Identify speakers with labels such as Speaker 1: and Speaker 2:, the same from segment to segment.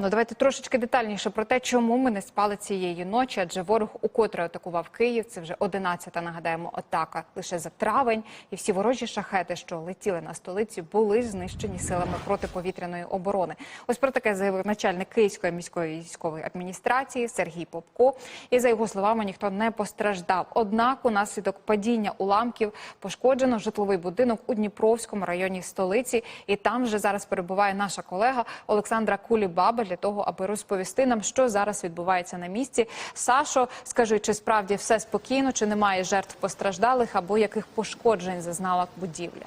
Speaker 1: Ну, давайте трошечки детальніше про те, чому ми не спали цієї ночі, адже ворог укотре атакував Київ. Це вже 11-та, нагадаємо, атака лише за травень. І всі ворожі шахети, що летіли на столицю, були знищені силами протиповітряної оборони. Ось про таке заявив начальник Київської міської військової адміністрації Сергій Попко. І за його словами, ніхто не постраждав. Однак, унаслідок падіння уламків пошкоджено житловий будинок у Дніпровському районі столиці. І там вже зараз перебуває наша колега Олександра Кулібаба для того, аби розповісти нам, що зараз відбувається на місці. Сашо, скажи, чи справді все спокійно, чи немає жертв постраждалих або яких пошкоджень зазнала будівля?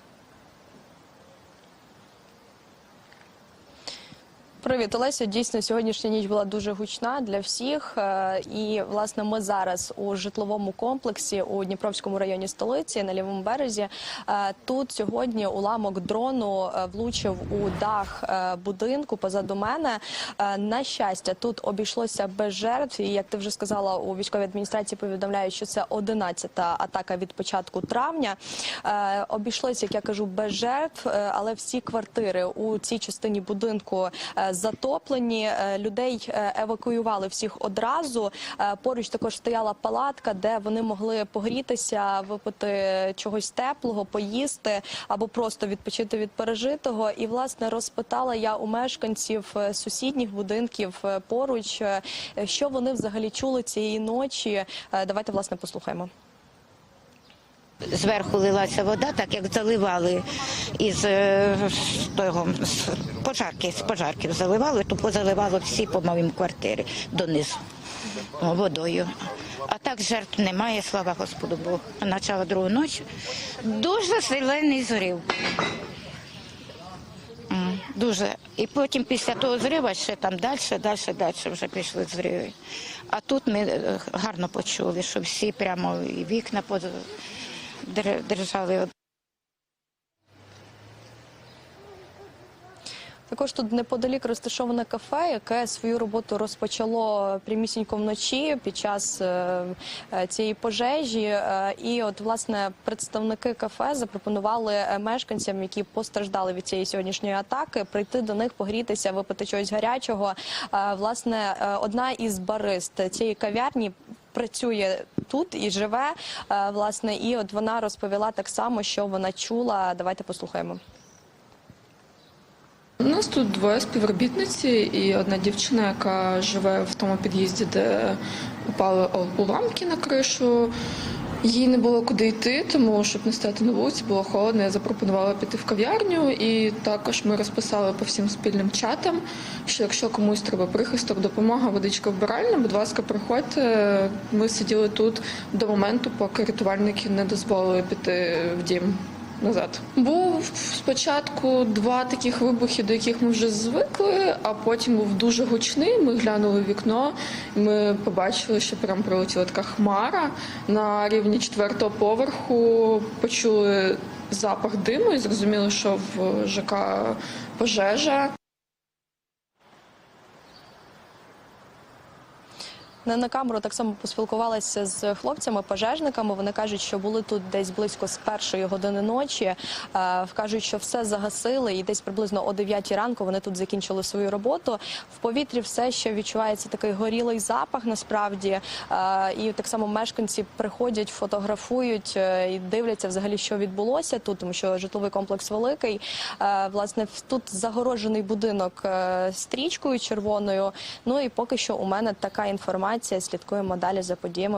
Speaker 2: Привіт, Олеся. Дійсно, сьогоднішня ніч була дуже гучна для всіх. Е, І власне ми зараз у житловому комплексі у Дніпровському районі столиці на лівому березі. Е, Тут сьогодні уламок дрону е, влучив у дах будинку позаду мене. На щастя, тут обійшлося без жертв. І як ти вже сказала, у військовій адміністрації повідомляють, що це 11-та атака від початку травня. Обійшлося, як я кажу, без жертв, але всі квартири у цій частині будинку затоплені. Е, Людей е, евакуювали всіх одразу. Е, Поруч також стояла палатка, де вони могли погрітися, випити чогось теплого, поїсти або просто відпочити від пережитого. І власне розпитала я у мешканців сусідніх будинків поруч, що вони взагалі чули цієї ночі. Давайте власне послухаємо.
Speaker 3: Зверху лилася вода, так як заливали із е, того з пожарки, з пожарків заливали, то позаливало всі по моїм квартирі донизу водою. А так жертв немає, слава Господу Богу. Начало другу ночі дуже силений зрив. Дуже. І потім після того зрива ще там далі, далі, далі вже пішли зриви. А тут ми е, гарно почули, що всі прямо і вікна под- дер- держали.
Speaker 2: Також тут неподалік розташоване кафе, яке свою роботу розпочало прямісінько вночі під час е, е, цієї пожежі. Е, І от власне представники кафе запропонували мешканцям, які постраждали від цієї сьогоднішньої атаки, прийти до них, погрітися, випити чогось гарячого. Власне, одна із барист цієї кав'ярні. Працює тут і живе, е, власне, і от вона розповіла так само, що вона чула. Давайте послухаємо.
Speaker 4: У нас тут двоє співробітниці і одна дівчина, яка живе в тому під'їзді, де упали уламки на кришу. Їй не було куди йти, тому щоб не стати на вулиці, було холодно. Я запропонувала піти в кав'ярню, і також ми розписали по всім спільним чатам, що якщо комусь треба прихисток, допомога, водичка вбиральна, будь ласка, приходьте. Ми сиділи тут до моменту, поки рятувальники не дозволили піти в дім назад. Був спочатку два таких вибухи, до яких ми вже звикли, а потім був дуже гучний. Ми глянули в вікно, ми побачили, що прям прилетіла така хмара на рівні четвертого поверху. Почули запах диму і зрозуміли, що в ЖК пожежа.
Speaker 2: На камеру так само поспілкувалася з хлопцями-пожежниками. Вони кажуть, що були тут десь близько з першої години ночі. Е, Кажуть, що все загасили, і десь приблизно о 9 ранку вони тут закінчили свою роботу. В повітрі все ще відчувається такий горілий запах. Насправді, Е, і так само мешканці приходять, фотографують е, і дивляться взагалі, що відбулося тут, тому що житловий комплекс великий. Власне, тут загорожений будинок стрічкою червоною. Ну і поки що у мене така інформація. Слідкуємо далі за подіями.